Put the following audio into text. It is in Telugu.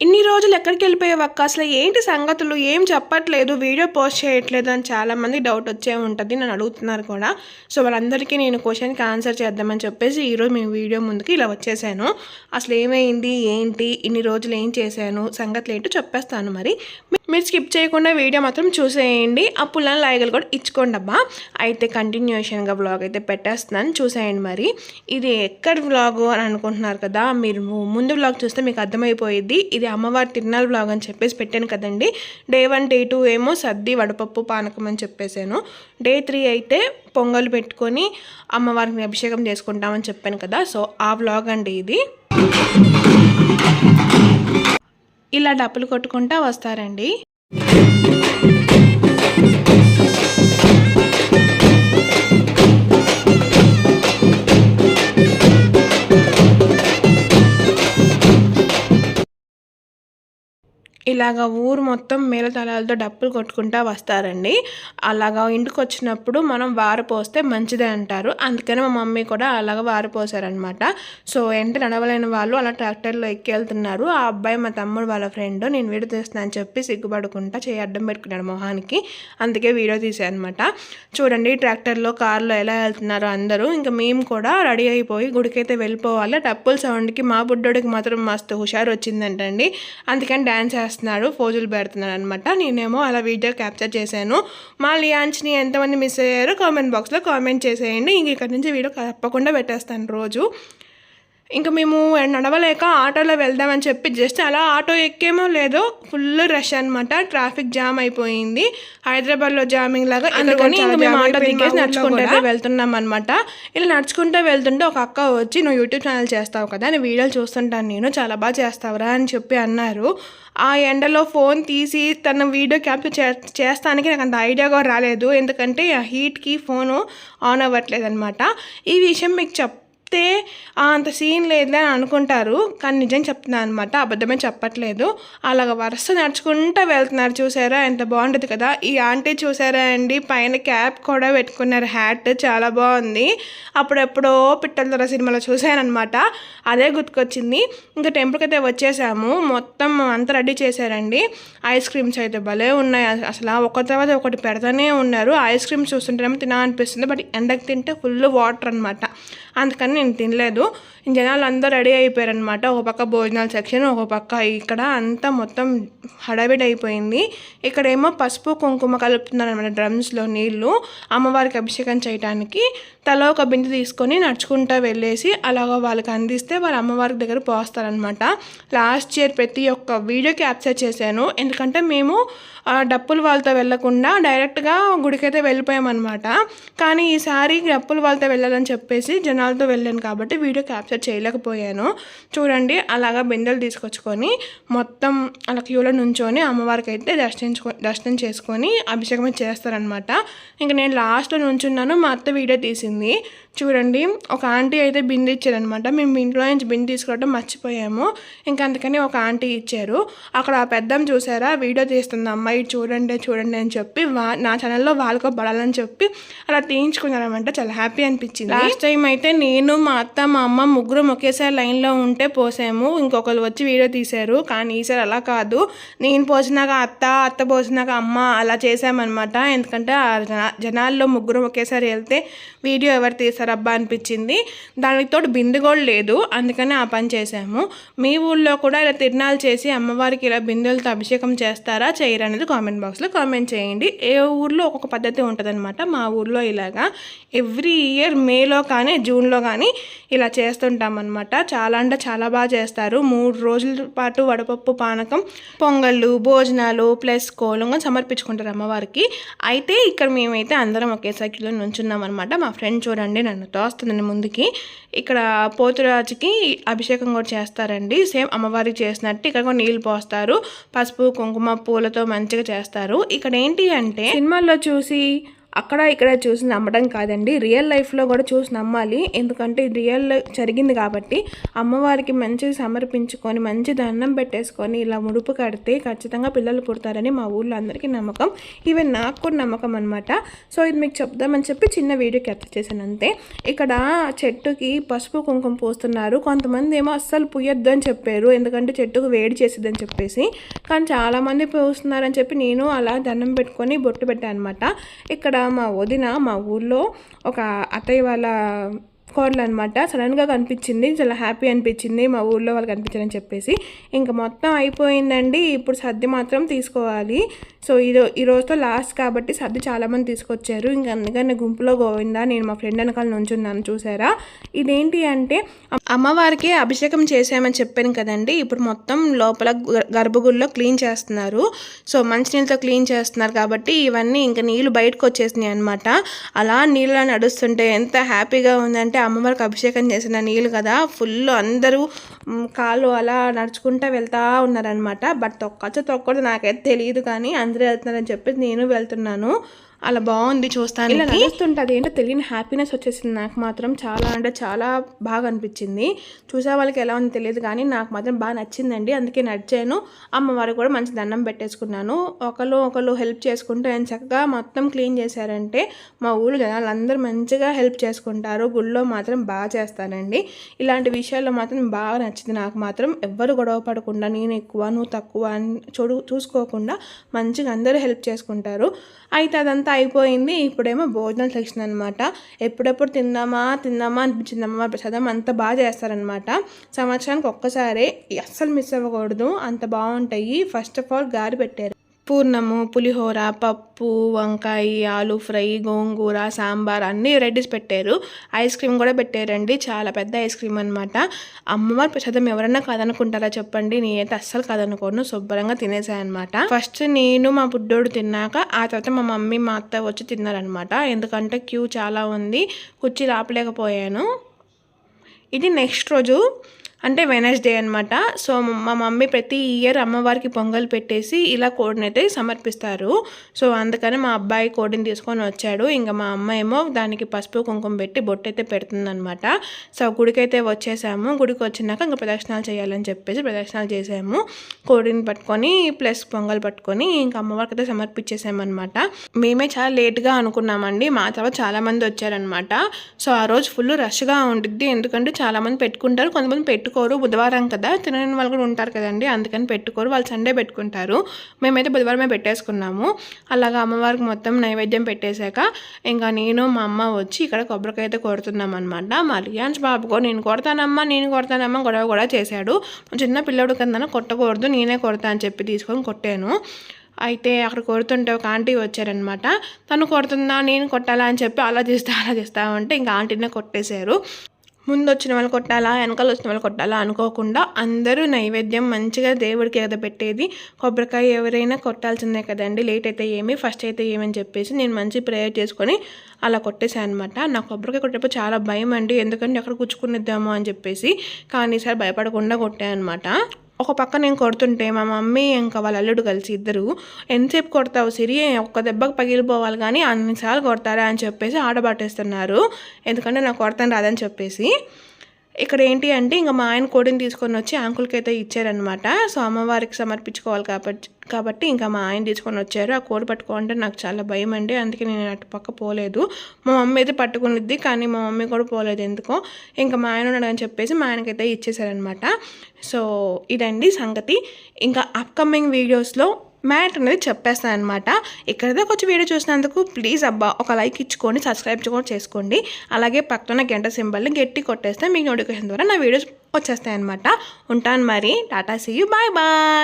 ఇన్ని రోజులు ఎక్కడికి వెళ్ళిపోయావక్క అసలు ఏంటి సంగతులు ఏం చెప్పట్లేదు వీడియో పోస్ట్ చేయట్లేదు అని చాలామంది డౌట్ వచ్చే ఉంటుంది నన్ను అడుగుతున్నారు కూడా. సో వాళ్ళందరికీ నేను క్వశ్చన్కి ఆన్సర్ చేద్దామని చెప్పేసి ఈరోజు మేము వీడియో ముందుకి ఇలా వచ్చేసాను. అసలు ఏమైంది ఏంటి ఇన్ని రోజులు ఏం చేశాను సంగతులు ఏంటో చెప్పేస్తాను మరి. మీరు స్కిప్ చేయకుండా వీడియో మాత్రం చూసేయండి. ఆ పుల్లని లాయగలు కూడా ఇచ్చుకోండి అబ్బా. అయితే కంటిన్యూషన్గా వ్లాగ్ అయితే పెట్టేస్తున్నాను చూసేయండి మరి. ఇది ఎక్కడ వ్లాగ్ అని అనుకుంటున్నారు కదా మీరు ముందు వ్లాగ్ చూస్తే మీకు అర్థమైపోయింది ఇది అమ్మవారి తిరునాళ్ళ బ్లాగ్ అని చెప్పేసి పెట్టాను కదండి. డే వన్ డే టూ ఏమో సర్ది వడపప్పు పానకం అని చెప్పేసాను. డే త్రీ అయితే పొంగల్ పెట్టుకొని అమ్మవారికి అభిషేకం చేసుకుంటామని చెప్పాను కదా. సో ఆ వ్లాగ్ అండి ఇది. ఇలా డప్పులు కొట్టుకుంటా వస్తారండి. ఇలాగ ఊరు మొత్తం మేళతాళాలతో డప్పులు కొట్టుకుంటా వస్తారండి. అలాగా ఇంటికి వచ్చినప్పుడు మనం వారపోస్తే మంచిదే అంటారు. అందుకని మా మమ్మీ కూడా అలాగ వారపోసారనమాట సో ఎంట నడవలేని వాళ్ళు అలా ట్రాక్టర్లో ఎక్కి వెళ్తున్నారు ఆ అబ్బాయి మా తమ్ముడు వాళ్ళ ఫ్రెండ్ నేను వీడియో తీస్తున్నా అని చెప్పి సిగ్గుపడుకుంటా చేయి అడ్డం పెట్టుకున్నాడు మొహానికి. అందుకే వీడియో తీసాను అనమాట చూడండి ట్రాక్టర్లో కార్లో ఎలా వెళ్తున్నారో అందరూ. ఇంకా మేము కూడా రెడీ అయిపోయి గుడికైతే వెళ్ళిపోవాలి. డప్పుల సౌండ్కి మా బుడ్డోడికి మాత్రం మస్తు హుషారు వచ్చిందంటండి అందుకని డ్యాన్స్ చేస్తున్నాడు ఫోజులు పెడుతున్నాడు అనమాట నేనేమో అలా వీడియో క్యాప్చర్ చేశాను. మా లియాన్స్ని ఎంతమంది మిస్ అయ్యారో కామెంట్ బాక్స్లో కామెంట్ చేసేయండి. ఇంక ఇక్కడ నుంచి వీడియో తప్పకుండా పెట్టేస్తాను రోజు. ఇంకా మేము నడవలేక ఆటోలో వెళ్దామని చెప్పి జస్ట్ అలా ఆటో ఎక్కేమో లేదో ఫుల్ రష్ అనమాట ట్రాఫిక్ జామ్ అయిపోయింది. హైదరాబాద్లో జామింగ్ లాగా అందుకని ఇంకా మేము ఆటో దిగేసి నడుచుకుంటే. వెళ్తున్నాం అనమాట ఇలా నడుచుకుంటూ వెళ్తుంటే ఒక అక్క వచ్చి నువ్వు యూట్యూబ్ ఛానల్ చేస్తావు కదా నేను వీడియోలు చూస్తుంటాను నేను చాలా బాగా చేస్తావురా అని చెప్పి అన్నారు. ఆ ఎండలో ఫోన్ తీసి తన వీడియో క్యాప్చర్ చే చేస్తానికి నాకు అంత ఐడియా కూడా రాలేదు. ఎందుకంటే ఆ హీట్కి ఫోను ఆన్ అవ్వట్లేదు అనమాట ఈ విషయం మీకు చెప్ చెప్తే అంత సీన్ లేదులే అని అనుకుంటారు. కానీ నిజం చెప్తున్నాను అనమాట అబద్ధమే చెప్పట్లేదు. అలాగ వరుస నడుచుకుంటూ వెళ్తున్నారు. చూసారా? ఎంత బాగుంటుంది కదా? ఈ ఆంటీ చూసారా అండి? పైన క్యాప్ కూడా పెట్టుకున్నారు. హ్యాట్ చాలా బాగుంది. అప్పుడెప్పుడో పిట్టల సినిమాలో చూశానమాట అదే గుర్తుకొచ్చింది. ఇంకా టెంపుల్కి అయితే వచ్చేసాము. మొత్తం అంతా రెడీ చేశారండి. ఐస్ క్రీమ్స్ అయితే భలే ఉన్నాయి. అసలు ఒక తర్వాత ఒకటి పెడతానే ఉన్నారు. ఐస్ క్రీమ్స్ చూస్తుంటేనేమో తినాలనిపిస్తుంది. బట్ ఎండకు తింటే ఫుల్ వాటర్ అనమాట. అందుకని నేను తినలేదు. జనాలు అందరూ రెడీ అయిపోయారనమాట ఒక పక్క భోజనాల సెక్షన్ ఒక పక్క ఇక్కడ అంతా మొత్తం హడావిడి అయిపోయింది ఇక్కడేమో పసుపు కుంకుమ కలుపుతున్నారు అనమాట డ్రమ్స్లో నీళ్ళు. అమ్మవారికి అభిషేకం చేయడానికి తల ఒక బిందె తీసుకొని నడుచుకుంటూ వెళ్ళేసి అలాగ వాళ్ళకి అందిస్తే వాళ్ళ అమ్మవారి దగ్గర పోస్తారనమాట లాస్ట్ ఇయర్ ప్రతి ఒక్క వీడియో క్యాప్చర్ చేశాను. ఎందుకంటే మేము డప్పులు వాళ్ళతో వెళ్ళకుండా డైరెక్ట్గా గుడికైతే వెళ్ళిపోయామన్నమాట. కానీ ఈసారి డప్పులు వాళ్ళతో వెళ్ళాలని చెప్పేసి జనాలతో వెళ్ళి. వెళ్ళాను కాబట్టి వీడియో క్యాప్చర్ చేయలేకపోయాను. చూడండి అలాగా బిందెలు తీసుకొచ్చుకొని మొత్తం అలా క్యూలో నుంచొని అమ్మవారికి అయితే దర్శించుకో దర్శనం చేసుకొని అభిషేకం చేస్తారనమాట ఇంకా నేను లాస్ట్లో నుంచున్నాను మా అత్త వీడియో తీసింది. చూడండి ఒక ఆంటీ అయితే బిందె ఇచ్చారనమాట మేము ఇంట్లో నుంచి బిందె తీసుకోవడం మర్చిపోయాము. ఇంకా అందుకని ఒక ఆంటీ ఇచ్చారు. అక్కడ ఆ పెద్దం చూసారా? వీడియో తీస్తుంది అమ్మాయి చూడండి చూడండి అని చెప్పి వా నా ఛానల్లో వాళ్ళకో పడాలని చెప్పి అలా తీయించుకున్నారనమాట చాలా హ్యాపీ అనిపించింది. లాస్ట్ టైం అయితే నేను మా అత్త మా అమ్మ ముగ్గురు ఒకేసారి లైన్లో ఉంటే పోసాము. ఇంకొకరు వచ్చి వీడియో తీశారు. కానీ ఈసారి అలా కాదు. నేను పోసినాక అత్త అత్త పోసినాక అమ్మ అలా చేసామన్నమాట ఎందుకంటే ఆ జనాల్లో ముగ్గురు ఒకేసారి వెళ్తే వీడియో ఎవరు తీస్తారు? అబ్బా అనిపించింది. దానికి తోడు బిందు కూడా లేదు. అందుకని ఆ పని చేసాము మీ ఊళ్ళో కూడా ఇలా తిరునాలు చేసి అమ్మవారికి ఇలా బిందెలతో అభిషేకం చేస్తారా చేయరా అనేది కామెంట్ బాక్స్లో కామెంట్ చేయండి. ఏ ఊర్లో ఒక్కొక్క పద్ధతి ఉంటుందన్నమాట. మా ఊర్లో ఇలాగా ఎవ్రీ ఇయర్ మేలో కానీ జూన్లో కానీ ఇలా చేస్తుంటామన్నమాట. చాలా అంటే చాలా బాగా చేస్తారు. మూడు రోజుల పాటు వడపప్పు పానకం పొంగళ్ళు భోజనాలు ప్లస్ కోలంగా సమర్పించుకుంటారు అమ్మవారికి. అయితే ఇక్కడ మేమైతే అందరం ఒకే సైకిల్లో నుంచున్నాం అనమాట మా ఫ్రెండ్ చూడండి నన్ను తోస్తుందండి ముందుకి. ఇక్కడ పోతురాజుకి అభిషేకం కూడా చేస్తారండి. సేమ్ అమ్మవారికి చేసినట్టు ఇక్కడ కూడా నీళ్ళు పోస్తారు. పసుపు కుంకుమ పూలతో మంచిగా చేస్తారు. ఇక్కడ ఏంటి అంటే సినిమాల్లో చూసి అక్కడ ఇక్కడ చూసి నమ్మడం కాదండి. రియల్ లైఫ్లో కూడా చూసి నమ్మాలి. ఎందుకంటే రియల్ జరిగింది కాబట్టి అమ్మవారికి మంచిగా సమర్పించుకొని మంచి దండం పెట్టేసుకొని ఇలా ముడుపు కడితే ఖచ్చితంగా పిల్లలు పుడతారని మా ఊళ్ళో అందరికీ నమ్మకం. ఈవెన్ నాకు కూడా నమ్మకం అనమాట సో ఇది మీకు చెప్దామని చెప్పి చిన్న వీడియో క్యాప్చర్ చేశాను అంతే. ఇక్కడ చెట్టుకి పసుపు కుంకుమ పోస్తున్నారు. కొంతమంది ఏమో అస్సలు పుయ్యొద్దు అని చెప్పారు. ఎందుకంటే చెట్టుకు వేడి చేసిద్దని చెప్పేసి. కానీ చాలామంది పోస్తున్నారని చెప్పి నేను అలా దండం పెట్టుకొని బొట్టు పెట్టాను అనమాట ఇక్కడ మా వదిన మా ఊళ్ళో ఒక అత్తయ్య వాళ్ళ కోడలు అనమాట సడన్గా కనిపించింది చాలా హ్యాపీ అనిపించింది మా ఊళ్ళో వాళ్ళు కనిపించారని చెప్పేసి. ఇంకా మొత్తం అయిపోయిందండి. ఇప్పుడు సర్ది మాత్రం తీసుకోవాలి. సో ఇది ఈ రోజుతో లాస్ట్ కాబట్టి సర్ది చాలామంది తీసుకొచ్చారు. ఇంకా అందుకని గుంపులో గోవిందా నేను మా ఫ్రెండ్ వెనకాల నుంచున్నాను చూసారా? ఇదేంటి అంటే అమ్మవారికి అభిషేకం చేసామని చెప్పాను కదండి. ఇప్పుడు మొత్తం లోపల గర్భగుడిలో క్లీన్ చేస్తున్నారు. సో మంచినీళ్ళతో క్లీన్ చేస్తున్నారు కాబట్టి ఇవన్నీ ఇంకా నీళ్ళు బయటకు వచ్చేసినాయి అనమాట అలా నీళ్ళు నడుస్తుంటే ఎంత హ్యాపీగా ఉందంటే అమ్మవారికి అభిషేకం చేసిన నీళ్ళు కదా ఫుల్ అందరూ కాళ్ళు అలా నడుచుకుంటూ వెళ్తూ ఉన్నారనమాట బట్ తొక్కచ్చు తొక్కడు నాకైతే తెలియదు కానీ అందరూ వెళ్తున్నారని చెప్పి నేను వెళ్తున్నాను. అలా బాగుంది చూస్తాను ఇలా నడుస్తుంటుంది ఏంటో తెలియని హ్యాపీనెస్ వచ్చేసింది. నాకు మాత్రం చాలా అంటే చాలా బాగా అనిపించింది. చూసే వాళ్ళకి ఎలా ఉంది తెలియదు కానీ నాకు మాత్రం బాగా నచ్చిందండి. అందుకే నడిచాను. అమ్మవారు కూడా మంచి దండం పెట్టేసుకున్నాను. ఒకళ్ళు ఒకళ్ళు హెల్ప్ చేసుకుంటూ ఆయన చక్కగా మొత్తం క్లీన్ చేశారంటే మా ఊళ్ళో జనాలు అందరూ మంచిగా హెల్ప్ చేసుకుంటారు. గుళ్ళో మాత్రం బాగా చేస్తానండి ఇలాంటి విషయాల్లో మాత్రం బాగా నచ్చింది. నాకు మాత్రం ఎవ్వరు గొడవ పడకుండా నేను ఎక్కువ నువ్వు తక్కువ అని చూడు చూసుకోకుండా మంచిగా అందరూ హెల్ప్ చేసుకుంటారు. అయితే అదంతా అయిపోయింది. ఇప్పుడేమో భోజనం సెక్షన్ అనమాట ఎప్పుడెప్పుడు తిందామా తిందామా అనిపించింది అమ్మ ప్రసాదం అంత బాగా చేస్తారనమాట సంవత్సరానికి ఒక్కసారే అస్సలు మిస్ అవ్వకూడదు. అంత బాగుంటాయి. ఫస్ట్ ఆఫ్ ఆల్ గారి పెట్టారు. పూర్ణము పులిహోర పప్పు వంకాయ ఆలు ఫ్రై గోంగూర సాంబార్ అన్నీ వెరైటీస్ పెట్టారు. ఐస్ క్రీమ్ కూడా పెట్టారండి. చాలా పెద్ద ఐస్ క్రీమ్ అనమాట అమ్మవారి ప్రసాదం ఎవరన్నా కాదనుకుంటారా చెప్పండి. నేనైతే అస్సలు కాదనుకోను. శుభ్రంగా తినేసాయనమాట ఫస్ట్ నేను మా బుడ్డోడు తిన్నాక ఆ తర్వాత మా మమ్మీ మా అత్త వచ్చి తిన్నారనమాట ఎందుకంటే క్యూ చాలా ఉంది. కుర్చీ రాపలేకపోయాను. ఇది నెక్స్ట్ రోజు. అంటే వెనస్డే అనమాట సో మా మమ్మీ ప్రతి ఇయర్ అమ్మవారికి పొంగల్ పెట్టేసి ఇలా కోడిని అయితే సమర్పిస్తారు. సో అందుకని మా అబ్బాయి కోడిని తీసుకొని వచ్చాడు. ఇంకా మా అమ్మ ఏమో దానికి పసుపు కుంకుమ పెట్టి బొట్టు అయితే పెడుతుందనమాట సో గుడికైతే వచ్చేసాము. గుడికి వచ్చినాక ఇంకా ప్రదక్షిణాలు చేయాలని చెప్పేసి ప్రదక్షిణాలు చేసాము. కోడిని పట్టుకొని ప్లస్ పొంగల్ పట్టుకొని ఇంకా అమ్మవారికి అయితే సమర్పించేసామన్నమాట. మేమే చాలా లేట్గా అనుకున్నామండి. మా తర్వాత చాలామంది వచ్చారనమాట సో ఆ రోజు ఫుల్ రష్గా ఉంటుంది ఎందుకంటే చాలామంది పెట్టుకుంటారు. కొంతమంది పెట్టుకుంటారు పెట్టుకోరు. బుధవారం కదా తినని వాళ్ళు కూడా ఉంటారు కదండి. అందుకని పెట్టుకోరు. వాళ్ళు సండే పెట్టుకుంటారు. మేమైతే బుధవారమే పెట్టేసుకున్నాము. అలాగా అమ్మవారికి మొత్తం నైవేద్యం పెట్టేశాక ఇంకా నేను మా అమ్మ వచ్చి ఇక్కడ కొబ్బరికాయ అయితే కొడుతున్నాం అనమాట మా రియాన్స్ బాబుకో నేను కొడతానమ్మా నేను కొడతానమ్మా గొడవ కూడా చేశాడు. చిన్న పిల్లడు కింద కొట్టకూడదు నేనే కొడతా అని చెప్పి తీసుకొని కొట్టాను. అయితే అక్కడ కొడుతుంటే ఒక ఆంటీ వచ్చారనమాట తను కొడుతుందా నేను కొట్టాలా అని చెప్పి ఆలోచిస్తా ఆలోచిస్తా ఉంటే ఇంకా ఆంటీనే కొట్టేశారు. ముందు వచ్చిన వాళ్ళు కొట్టాలా వెనకాల వచ్చిన వాళ్ళు కొట్టాలా అనుకోకుండా అందరూ నైవేద్యం మంచిగా దేవుడికి ఎగద పెట్టేది కొబ్బరికాయ ఎవరైనా కొట్టాల్సిందే కదండి. లేట్ అయితే ఏమి ఫస్ట్ అయితే ఏమని చెప్పేసి నేను మంచి ప్రేయర్ చేసుకొని అలా కొట్టేశాను అనమాట నా కొబ్బరికాయ కొట్టేటప్పుడు చాలా భయం అండి ఎందుకంటే ఎక్కడ కూర్చుకునిద్దాము అని చెప్పేసి కానీ ఈసారి భయపడకుండా కొట్టాను అనమాట ఒక పక్క నేను కొడుతుంటే మా మమ్మీ ఇంకా వాళ్ళ అల్లుడు కలిసి ఇద్దరు ఎంతసేపు కొడతావు సిరి? ఒక్క దెబ్బకు పగిలిపోవాలి కానీ అన్నిసార్లు కొడతారా? అని చెప్పేసి ఆడబాటేస్తున్నారు. ఎందుకంటే నాకు కొడతాను రాదని చెప్పేసి. ఇక్కడ ఏంటి అంటే ఇంకా మా ఆయన కోడిని తీసుకొని వచ్చి ఆంకుల్కి అయితే ఇచ్చారనమాట సో అమ్మవారికి సమర్పించుకోవాలి కాబట్టి కాబట్టి ఇంకా మా ఆయన తీసుకొని వచ్చారు. ఆ కోడి పట్టుకోవాలంటే నాకు చాలా భయం అండి. అందుకే నేను అటు పక్క పోలేదు. మా మమ్మీ అయితే పట్టుకునిద్ది కానీ మా మమ్మీ కూడా పోలేదు ఎందుకో. ఇంకా మా ఆయన ఉన్నాడు అని చెప్పేసి మా ఆయనకైతే ఇచ్చేసారనమాట సో ఇదండి సంగతి. ఇంకా అప్కమింగ్ వీడియోస్లో మ్యాట్ అనేది చెప్పేస్తాను అనమాట కొంచెం వీడియో చూసినందుకు ప్లీజ్ అబ్బా ఒక లైక్ ఇచ్చుకొని సబ్స్క్రైబ్ కూడా చేసుకోండి. అలాగే పక్కన గంట సింబల్ని గట్టి కొట్టేస్తే మీకు నోటిఫికేషన్ ద్వారా నా వీడియోస్ వచ్చేస్తాయి అనమాట ఉంటాను మరి. Ta-ta see you bye bye